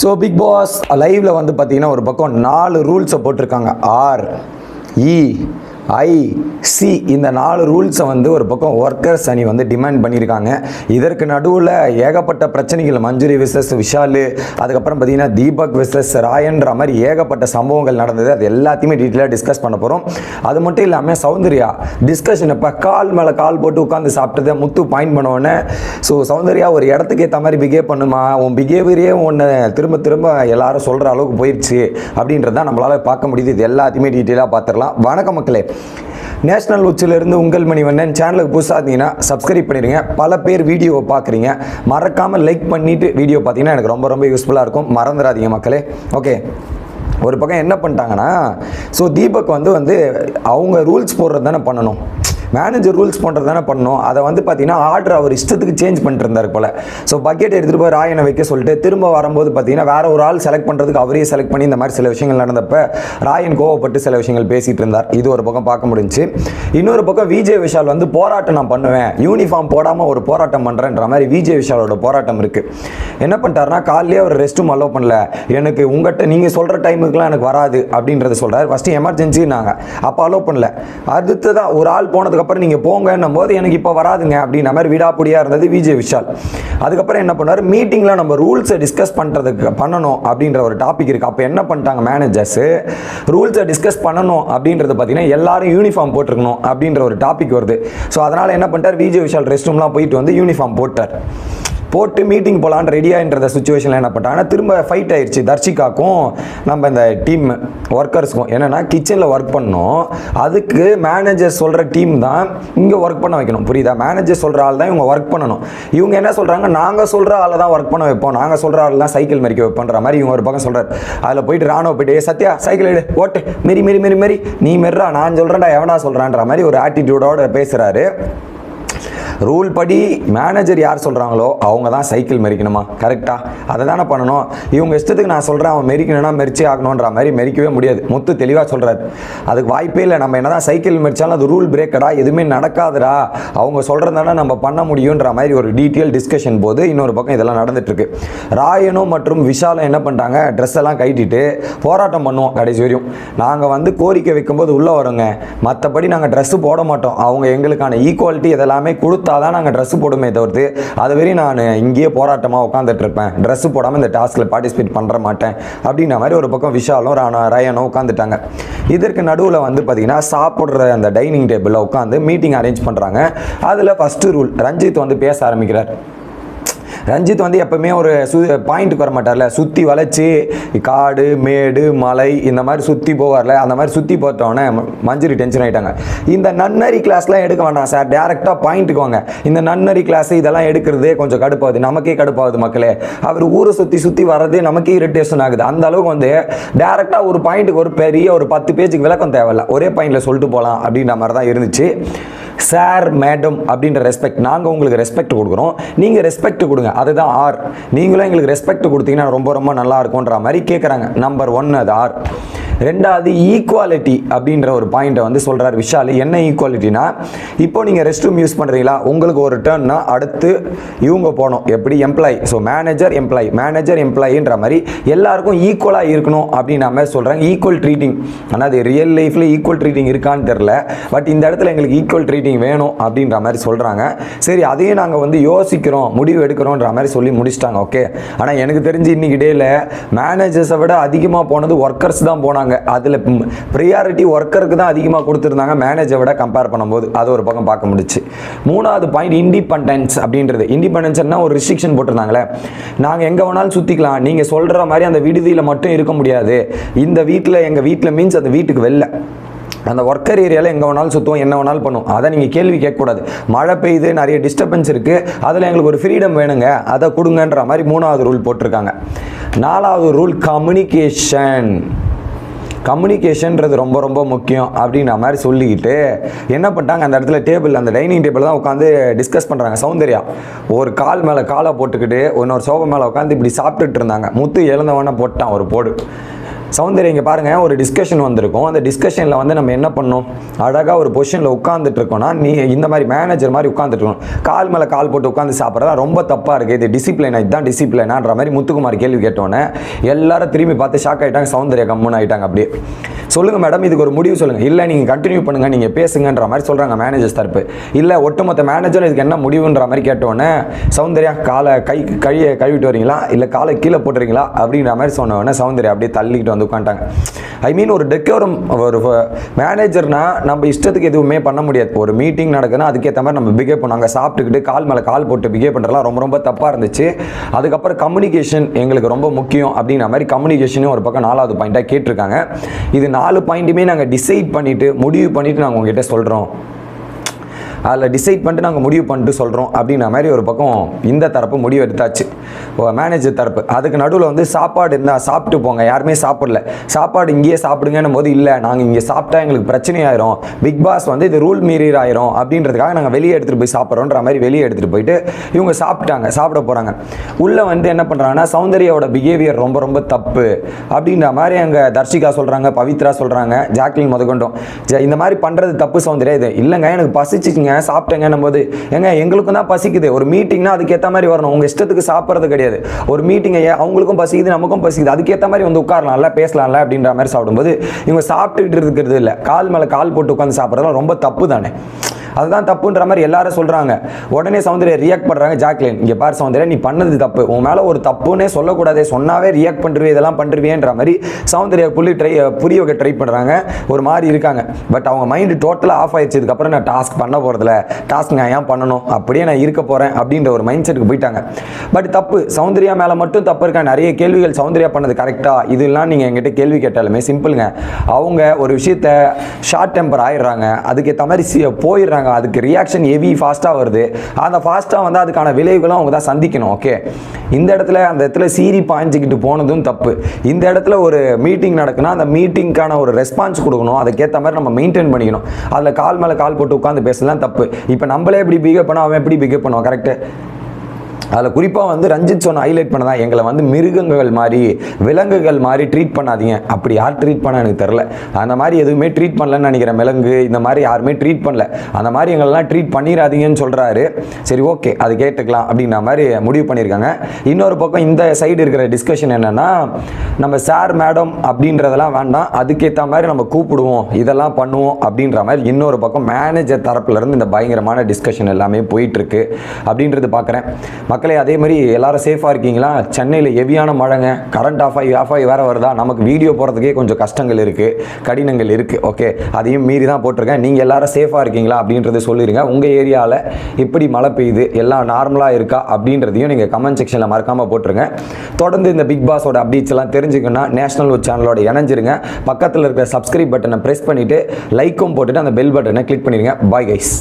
So big pass லைவில் வந்து பார்த்தீங்கன்னா ஒரு பக்கம் நாலு ரூல்ஸை போட்டிருக்காங்க. R E e, I C இந்த நாலு ரூல்ஸை வந்து ஒரு பக்கம் ஒர்க்கர்ஸ் அணி வந்து டிமாண்ட் பண்ணியிருக்காங்க. இதற்கு நடுவில் ஏகப்பட்ட பிரச்சனைகள் மஞ்சுரி விசஸ் விஷாலு அதுக்கப்புறம் பார்த்தீங்கன்னா தீபக் விசஸ் ராயன்ற மாதிரி ஏகப்பட்ட சம்பவங்கள் நடந்தது. அது எல்லாத்தையுமே டீட்டெயிலாக டிஸ்கஸ் பண்ண போகிறோம் அது மட்டும் இல்லாமல் சௌந்தர்யா டிஸ்கஷன் இப்போ கால் மேலே கால் போட்டு உட்காந்து சாப்பிட்டதை முத்து பாயிண்ட் பண்ணோன்னே ஸோ சௌந்தர்யா ஒரு இடத்துக்கு ஏற்ற மாதிரி பிஹேவ் பண்ணுமா? உன் பிஹேவியரே ஒன்று திரும்ப திரும்ப எல்லாரும் சொல்கிற அளவுக்கு போயிடுச்சு அப்படின்றத நம்மளால் பார்க்க முடியுது. இது எல்லாத்தையுமே டீட்டெயிலாக பார்த்துடலாம். வணக்கம் மக்களே. நேஷனல் உச்சிலிருந்து உங்கள் மணிவண்ணன் சேனலுக்கு புதுசாக இருந்தீங்கன்னா சப்ஸ்கிரைப் பண்ணிடுங்க. பல பேர் வீடியோவை பார்க்குறீங்க. மறக்காமல் லைக் பண்ணிவிட்டு வீடியோ பார்த்தீங்கன்னா எனக்கு ரொம்ப ரொம்ப யூஸ்ஃபுல்லாக இருக்கும். மறந்துடாதீங்க மக்களே. ஓகே ஒரு பக்கம் என்ன பண்ணிட்டாங்கன்னா ஸோ தீபக் வந்து வந்து அவங்க ரூல்ஸ் போடுறது தானே பண்ணணும். மேனேஜர் ரூல்ஸ் பண்ணுறது தானே பண்ணோம் அதை வந்து பார்த்தீங்கன்னா ஆர்டர் அவர் இஷ்டத்துக்கு சேஞ்ச் பண்ணிட்டு இருந்தார் போல். ஸோ பக்கெட் எடுத்துகிட்டு போய் ராயனை வைக்க சொல்லிட்டு திரும்ப வரும்போது பார்த்தீங்கன்னா வேற ஒரு ஆள் செலக்ட் பண்ணுறதுக்கு அவரே செலக்ட் பண்ணி இந்த மாதிரி சில விஷயங்கள் நடந்தப்ப ராயன் கோவப்பட்டு சில விஷயங்கள் பேசிகிட்டு இருந்தார். இது ஒரு பக்கம் பார்க்க முடிஞ்சுச்சு இன்னொரு பக்கம் விஜய் விஷால் வந்து போராட்டம் நான் பண்ணுவேன். யூனிஃபார்ம் போடாமல் ஒரு போராட்டம் பண்ணுறேன்ற மாதிரி விஜய் விஷாலோட போராட்டம் இருக்குது என்ன பண்ணிட்டாருன்னா காலையிலே அவர் ரெஸ்ட் ரூம் அலோவ் பண்ணல. எனக்கு உங்கள்கிட்ட நீங்கள் சொல்கிற டைமுக்குலாம் எனக்கு வராது. அப்படின்றத சொல்கிறார் ஃபஸ்ட்டு எமர்ஜென்சின்னாங்க அப்போ அலோவ் பண்ணல. அடுத்ததான் ஒரு ஆள் போனதுக்கு அதுக்கப்புறம் நீங்கள் போங்கன்னும் போது எனக்கு இப்போ வராதுங்க அப்படின்ற மாதிரி விடாப்புடியாக இருந்தது விஜய் விஷால். அதுக்கப்புறம் என்ன பண்ணார் மீட்டிங்கில் நம்ம ரூல்ஸை டிஸ்கஸ் பண்ணுறதுக்கு பண்ணணும் அப்படின்ற ஒரு டாபிக் இருக்குது அப்போ என்ன பண்ணிட்டாங்க மேனேஜர்ஸு ரூல்ஸை டிஸ்கஸ் பண்ணணும் அப்படின்றது பார்த்தீங்கன்னா எல்லாரும் யூனிஃபார்ம் போட்டிருக்கணும் அப்படின்ற ஒரு டாபிக் வருது. ஸோ அதனால் என்ன பண்ணிட்டார்? விஜய் விஷால் ரெஸ்ட் ரூம்லாம் போயிட்டு வந்து யூனிஃபார்ம் போட்டார். போட்டு மீட்டிங் போகலான் ரெடியாகின்றத சுச்சுவேஷனில் என்ன பண்ணிட்டாங்கன்னா திரும்ப ஃபைட் ஆயிடுச்சு தர்ஷிகாக்கும் நம்ம இந்த டீம் ஒர்க்கர்ஸ்க்கும் என்னென்னா கிச்சனில் ஒர்க் பண்ணோம். அதுக்கு மேனேஜர் சொல்கிற டீம் தான் இங்கே ஒர்க் பண்ண வைக்கணும். புரியுதா? மேனேஜர் சொல்கிற ஆள் தான் இவங்க ஒர்க் பண்ணணும். இவங்க என்ன சொல்கிறாங்க நாங்கள் சொல்கிற ஆளை தான் ஒர்க் பண்ண வைப்போம். நாங்கள் சொல்கிற ஆள் தான் சைக்கிள் மறிக்க வைப்போன்ற மாதிரி இவங்க ஒரு பக்கம் சொல்கிறார் அதில் போயிட்டு ராணுவ போயிட்டு சத்யா சைக்கிள் எடு. ஓட்டு. மெரி மெரி மெரி மெரி. நீ மெர்றா. நான் சொல்கிறேன்டா எவனா சொல்கிறான்ற மாதிரி ஒரு ஆட்டிடியூடோட பேசுகிறாரு ரூல் படி மேனேஜர் யார் சொல்கிறாங்களோ அவங்க தான் சைக்கிள் மெரிக்கணுமா? கரெக்டாக அதை தானே பண்ணணும். இவங்க இஷ்டத்துக்கு நான் சொல்கிறேன் அவன் மெரிக்கணும்னா மெரிச்சே ஆகணுன்ற மாதிரி மெரிக்கவே முடியாது. முத்து தெளிவாக சொல்கிறாரு அதுக்கு வாய்ப்பே இல்லை. நம்ம என்ன தான் சைக்கிள் மெரிச்சாலும் அது ரூல் பிரேக்கடா எதுவுமே நடக்காதுடா. அவங்க சொல்கிறது தானே நம்ம பண்ண முடியுன்ற மாதிரி ஒரு டீட்டெயில் டிஸ்கஷன் போது இன்னொரு பக்கம் இதெல்லாம் நடந்துட்டுருக்கு. ராயனும் மற்றும் விஷாலும் என்ன பண்ணிட்டாங்க? ட்ரெஸ் எல்லாம் கட்டிட்டு போராட்டம் பண்ணுவோம் கடைசி வரையும். நாங்கள் வந்து கோரிக்கை வைக்கும்போது உள்ளே வரோங்க. மற்றபடி நாங்கள் ட்ரெஸ்ஸு போட மாட்டோம். அவங்க எங்களுக்கான ஈக்குவாலிட்டி இதெல்லாமே கொடுத்தா தான் நாங்கள் ட்ரெஸ்ஸு போடுமே தவிர்த்து அது வரையும் நான் இங்கேயே போராட்டமாக உட்காந்துட்டு இருப்பேன். ட்ரெஸ்ஸு போடாமல் இந்த டாஸ்கில் பார்ட்டிசிபேட் பண்ணுற மாட்டேன். அப்படின்ற மாதிரி ஒரு பக்கம் விஷாலும் ராணா ரயனும் உட்காந்துட்டாங்க இதற்கு நடுவில் வந்து பார்த்தீங்கன்னா சாப்பிட்ற அந்த டைனிங் டேபிளில் உட்காந்து மீட்டிங் அரேஞ்ச் பண்ணுறாங்க அதில் ஃபஸ்ட்டு ரூல் ரஞ்சித் வந்து பேச ஆரம்பிக்கிறார். ரஞ்சித் வந்து எப்பவுமே ஒரு சு பாயிண்ட்டுக்கு வர மாட்டார்ல சுற்றி வளைச்சி காடு மேடு மலை இந்த மாதிரி சுற்றி போவார்ல. அந்த மாதிரி சுற்றி போட்டோன்னே மஞ்சரி டென்ஷன் ஆகிட்டாங்க இந்த நன்னரி கிளாஸ்லாம் எடுக்க வேண்டாம் சார் டேரெக்டாக பாயிண்ட்டுக்கு வாங்க. இந்த நன்னரி கிளாஸ் இதெல்லாம் எடுக்கிறதே கொஞ்சம் கடுப்பாகுது. நமக்கே கடுப்பாகுது மக்களே. அவர் ஊரை சுற்றி சுற்றி வர்றதே நமக்கே இரிட்டேஷன் ஆகுது. அந்த அளவுக்கு வந்து டேரெக்டாக ஒரு பாயிண்ட்டுக்கு ஒரு பெரிய ஒரு பத்து பேஜுக்கு விளக்கம் தேவையில்ல. ஒரே பாயிண்டில் சொல்லிட்டு போகலாம் அப்படின்ற மாதிரி தான் இருந்துச்சு. சார் மேடம் அப்படின்ற ரெஸ்பெக்ட் நாங்கள் உங்களுக்கு ரெஸ்பெக்ட் கொடுக்குறோம். நீங்கள் ரெஸ்பெக்ட் கொடுங்க. அதுதான் ஆர் நீங்களும் எங்களுக்கு ரெஸ்பெக்ட் கொடுத்தீங்கன்னா ரொம்ப ரொம்ப நல்லா இருக்கும்ன்ற மாதிரி கேட்குறாங்க நம்பர் ஒன் அது ஆர் ரெண்டாவது ஈக்குவாலிட்டி அப்படின்ற ஒரு பாயிண்ட்டை வந்து சொல்கிறார் விஷால். என்ன ஈக்குவாலிட்டினா இப்போ நீங்கள் ரெஸ்ட் ரூம் யூஸ் பண்ணுறீங்களா உங்களுக்கு ஒரு டேர்ன்னா அடுத்து இவங்க போகணும். எப்படி? Employee so manager employee manager எம்ப்ளாயின்ற மாதிரி எல்லாருக்கும் ஈக்குவலாக இருக்கணும் அப்படின்ற மாதிரி சொல்கிறாங்க ஈக்குவல் ட்ரீட்டிங் ஆனால் அது ரியல் லைஃப்பில் ஈக்குவல் ட்ரீட்டிங் இருக்கான்னு தெரில பட் இந்த இடத்துல எங்களுக்கு ஈக்குவல் ட்ரீட் மீட்டிங் வேணும் அப்படின்ற மாதிரி சொல்கிறாங்க சரி அதையும் நாங்கள் வந்து யோசிக்கிறோம் முடிவு எடுக்கிறோன்ற மாதிரி சொல்லி முடிச்சிட்டாங்க ஓகே ஆனால் எனக்கு தெரிஞ்சு இன்றைக்கி டேயில் மேனேஜர்ஸை விட அதிகமாக போனது ஒர்க்கர்ஸ் தான் போனாங்க. அதில் ப்ரியாரிட்டி ஒர்க்கருக்கு தான் அதிகமாக கொடுத்துருந்தாங்க மேனேஜரை விட கம்பேர் பண்ணும்போது. அது ஒரு பக்கம் பார்க்க முடிச்சு மூணாவது பாயிண்ட் இண்டிபெண்டன்ஸ் அப்படின்றது. இண்டிபெண்டன்ஸ்னா ஒரு ரிஸ்ட்ரிக்ஷன் போட்டிருந்தாங்களே. நாங்கள் எங்கே வேணாலும் சுற்றிக்கலாம் நீங்கள் சொல்கிற மாதிரி அந்த விடுதியில் மட்டும் இருக்க முடியாது. இந்த வீட்டில் எங்கள் வீட்டில் மீன்ஸ் அந்த வீட்டுக்கு வெளில. அந்த ஒர்க்கர் ஏரியாவில் எங்கே வேணாலும் சுற்றுவோம் என்ன வேணாலும் பண்ணுவோம். அதை நீங்கள் கேள்வி கேட்கக்கூடாது. மழை பெய்யுது நிறைய டிஸ்டர்பன்ஸ் இருக்குது அதில் எங்களுக்கு ஒரு ஃப்ரீடம் வேணுங்க. அதை கொடுங்கன்ற மாதிரி மூணாவது ரூல் போட்டிருக்காங்க. நாலாவது ரூல் கம்யூனிகேஷன் கம்யூனிகேஷன்றது ரொம்ப ரொம்ப முக்கியம் அப்படின்ற மாதிரி சொல்லிக்கிட்டு என்ன பண்ணிட்டாங்க? அந்த இடத்துல டேபிள் அந்த டைனிங் டேபிள் தான் உட்காந்து டிஸ்கஸ் பண்ணுறாங்க சௌந்தர்யா ஒரு கால் மேலே காலை போட்டுக்கிட்டு இன்னொரு சோபா மேலே உட்காந்து இப்படி சாப்பிட்டுட்டு இருந்தாங்க. முத்து இழந்தவன போட்டான் ஒரு போடு. சௌந்தர்யா இங்கே பாருங்கள் ஒரு டிஸ்கஷன் வந்திருக்கும். அந்த டிஸ்கஷனில் வந்து நம்ம என்ன பண்ணோம் அழகாக ஒரு பொசிஷனில் உட்காந்துட்டு இருக்கோம்னா நீ இந்த மாதிரி மேனேஜர் மாதிரி உட்காந்துட்டு இருக்கணும். கால் மேலே கால் போட்டு உட்காந்து சாப்பிட்றதா ரொம்ப தப்பாக இருக்குது இது டிசிப்ளினா இதுதான் டிசிப்ளினான்ற மாதிரி முத்துக்குமார் கேள்வி கேட்டோன்னே எல்லாரும் திரும்பி பார்த்து ஷாக் ஆகிட்டாங்க சௌந்தர்யா கம்முன்னு ஆகிட்டாங்க அப்படியே. சொல்லுங்கள் மேடம் இதுக்கு ஒரு முடிவு சொல்லுங்கள் இல்லை நீங்கள் கண்டினியூ பண்ணுங்கள் நீங்கள் பேசுங்கன்ற மாதிரி சொல்கிறாங்க மேனேஜர்ஸ் தரப்பு. இல்லை ஒட்டுமொத்த மேனேஜர் இதுக்கு என்ன முடிவுன்ற மாதிரி கேட்டோன்னே சௌந்தர்யா காலை கை கழிய கழுவிட்டு வரீங்களா? இல்லை காலை கீழே போட்டுறீங்களா? அப்படின்ற மாதிரி சொன்னோடனே சௌந்தர்யா அப்படியே தள்ளிக்கிட்டு வந்து உட்காந்துட்டாங்க. ஐ மீன் ஒரு டெக்கோரம் ஒரு மேனேஜர்னா நம்ம இஷ்டத்துக்கு எதுவுமே பண்ண முடியாது. ஒரு மீட்டிங் நடக்குதுன்னா அதுக்கேற்ற மாதிரி நம்ம பிஹேவ் பண்ணாங்க சாப்பிட்டுக்கிட்டு கால் மேலே கால் போட்டு பிஹேவ் பண்ணுறதுலாம் ரொம்ப ரொம்ப தப்பாக இருந்துச்சு. அதுக்கப்புறம் கம்யூனிகேஷன் எங்களுக்கு ரொம்ப முக்கியம் அப்படின்ற மாதிரி கம்யூனிகேஷனும் ஒரு பக்கம் நாலாவது பாயிண்ட்டாக கேட்டிருக்காங்க. இது நாலு பாயிண்ட்டுமே நாங்கள் டிசைட் பண்ணிவிட்டு முடிவு பண்ணிவிட்டு நாங்கள் உங்ககிட்ட சொல்கிறோம் அதில் டிசைட் பண்ணிட்டு நாங்கள் முடிவு பண்ணிட்டு சொல்கிறோம் அப்படின்ற மாதிரி ஒரு பக்கம் இந்த தரப்பு முடிவு எடுத்தாச்சு. மேனேஜர் தரப்பு. அதுக்கு நடுவில் வந்து சாப்பாடு இருந்தால் சாப்பிட்டு போங்க. யாருமே சாப்பிடல. சாப்பாடு இங்கேயே சாப்பிடுங்கன்னும் போது இல்லை நாங்கள் இங்கே சாப்பிட்டா எங்களுக்கு பிரச்சனையாயிரும் பிக் பாஸ் வந்து இது ரூல் மீறீர் ஆயிரும் அப்படின்றதுக்காக நாங்கள் வெளியே எடுத்துகிட்டு போய் சாப்பிட்றோன்ற மாதிரி வெளியே எடுத்துகிட்டு போயிட்டு இவங்க சாப்பிட்டாங்க சாப்பிட போகிறாங்க உள்ளே வந்து என்ன பண்ணுறாங்கன்னா சௌந்தர்யாவோட பிஹேவியர் ரொம்ப ரொம்ப தப்பு அப்படின்ற மாதிரி அங்கே தர்ஷிகா சொல்கிறாங்க பவித்ரா சொல்கிறாங்க ஜாக்லின் முதற்கொண்டும் ஜ- இந்த மாதிரி பண்ணுறது தப்பு சௌந்தர்யா இது. இல்லைங்க எனக்கு பசிச்சுக்குங்க சாப்பிட்டேங்கன்னும் போது ஏங்க எங்களுக்கும் தான் பசிக்குது. ஒரு மீட்டிங்னா அதுக்கேற்ற மாதிரி வரணும். உங்கள் இஷ்டத்துக்கு சாப்பிட்றது கிடையாது. ஒரு மீட்டிங்கை அவங்களுக்கும் பசிக்குது நமக்கும் பசிக்குது. அதுக்கேற்ற மாதிரி வந்து உட்காரலாம்ல பேசலாம்ல அப்படின்ற மாதிரி சாப்பிடும்போது இவங்க சாப்பிட்டுக்கிட்டு இருக்கிறது இல்லை. கால் மேலே கால் போட்டு உட்காந்து சாப்பிட்றதுலாம் ரொம்ப தப்பு தானே. அதுதான் தப்புன்ற மாதிரி எல்லாரும் சொல்கிறாங்க உடனே சௌந்தர்யா ரியாக்ட் பண்ணுறாங்க ஜாக்லின் இங்கே பாரு சௌந்தர்யா நீ பண்ணது தப்பு. உன் மேலே ஒரு தப்புன்னே சொல்லக்கூடாதே சொன்னாவே ரியாக்ட் பண்ணுருவே இதெல்லாம் பண்ணுருவேன்ற மாதிரி சௌந்தர்யா புள்ளி ட்ரை புரிய வைக்க ட்ரை பண்ணுறாங்க ஒரு மாதிரி இருக்காங்க. பட் அவங்க மைண்டு டோட்டலாக ஆஃப் ஆயிடுச்சு. இதுக்கப்புறம் நான் டாஸ்க் பண்ண போறதில்ல. டாஸ்க் நான் ஏன் பண்ணணும்? அப்படியே நான் இருக்க போகிறேன் அப்படின்ற ஒரு மைண்ட் செட்டுக்கு போயிட்டாங்க. பட் தப்பு. சௌந்தர்யா மேலே மட்டும் தப்பு இருக்கா? நிறைய கேள்விகள் சௌந்தர்யா பண்ணது கரெக்டாக இதெல்லாம் நீங்கள் என்கிட்ட கேள்வி கேட்டாலுமே சிம்பிளுங்க அவங்க ஒரு விஷயத்த ஷார்ட் டெம்பர் ஆயிடுறாங்க. அதுக்கேற்ற மாதிரி போயிடுறாங்க. பண்ணுறாங்க அதுக்கு ரியாக்ஷன் ஹெவி ஃபாஸ்ட்டாக வருது. அந்த ஃபாஸ்ட்டாக வந்து அதுக்கான விளைவுகளும் அவங்க தான் சந்திக்கணும் ஓகே இந்த இடத்துல அந்த இடத்துல சீரி பாய்ஞ்சிக்கிட்டு போனதும் தப்பு. இந்த இடத்துல ஒரு மீட்டிங் நடக்குன்னா அந்த மீட்டிங்க்கான ஒரு ரெஸ்பான்ஸ் கொடுக்கணும். அதுக்கேற்ற மாதிரி நம்ம மெயின்டைன் பண்ணிக்கணும். அதில் கால் மேலே கால் போட்டு உட்காந்து பேசலாம் தப்பு. இப்போ நம்மளே எப்படி பிஹேவ் பண்ணோம் அவன் எப்படி பிஹேவ் பண்ணுவான் கரெக்டு அதில் குறிப்பாக வந்து ரஞ்சித் சொன்ன ஹைலைட் பண்ணதான் எங்களை வந்து மிருகங்கள் மாதிரி விலங்குகள் மாதிரி ட்ரீட் பண்ணாதீங்க. அப்படி யார் ட்ரீட் பண்ண எனக்கு தெரில அந்த மாதிரி எதுவுமே ட்ரீட் பண்ணலன்னு நினைக்கிறேன். மிளகு இந்த மாதிரி யாருமே ட்ரீட் பண்ணல. அந்த மாதிரி எங்களெல்லாம் ட்ரீட் பண்ணிடாதீங்கன்னு சொல்கிறாரு சரி ஓகே அது கேட்டுக்கலாம் அப்படின்ற மாதிரி முடிவு பண்ணியிருக்காங்க இன்னொரு பக்கம் இந்த சைடு இருக்கிற டிஸ்கஷன் என்னென்னா நம்ம சார் மேடம் அப்படின்றதெல்லாம் வேண்டாம். அதுக்கேற்ற மாதிரி நம்ம கூப்பிடுவோம். இதெல்லாம் பண்ணுவோம் அப்படின்ற மாதிரி இன்னொரு பக்கம் மேனேஜர் தரப்புலேருந்து இந்த பயங்கரமான டிஸ்கஷன் எல்லாமே போயிட்டுருக்கு அப்படின்றது பார்க்குறேன் மக்களே அதே மாதிரி எல்லாரும் சேஃபாக இருக்கீங்களா? சென்னையில் ஹெவியான மழைங்க. கரண்ட் ஆஃப் ஆகி ஆஃப் ஆகி வேறு வருதா? நமக்கு வீடியோ போகிறதுக்கே கொஞ்சம் கஷ்டங்கள் இருக்குது கடினங்கள் இருக்குது ஓகே அதையும் மீறி தான் போட்டிருக்கேன். நீங்கள் எல்லாரும் சேஃபாக இருக்கீங்களா? அப்படின்றத சொல்லிடுங்க உங்கள் ஏரியாவில் எப்படி மழை பெய்யுது எல்லாம் நார்மலாக இருக்கா? அப்படின்றதையும் நீங்கள் கமெண்ட் செக்ஷனில் மறக்காமல் போட்டுருங்க. தொடர்ந்து இந்த பிக் பாஸோட அப்டேட்ஸ் எல்லாம் தெரிஞ்சுக்கணும்னா நேஷனல் சேனலோட இணைஞ்சிருங்க. பக்கத்தில் இருக்கிற சப்ஸ்கிரைப் பட்டனை ப்ரெஸ் பண்ணிவிட்டு லைக்கும் போட்டுட்டு அந்த பெல் பட்டனை கிளிக் பண்ணிடுங்க பாய் கைஸ்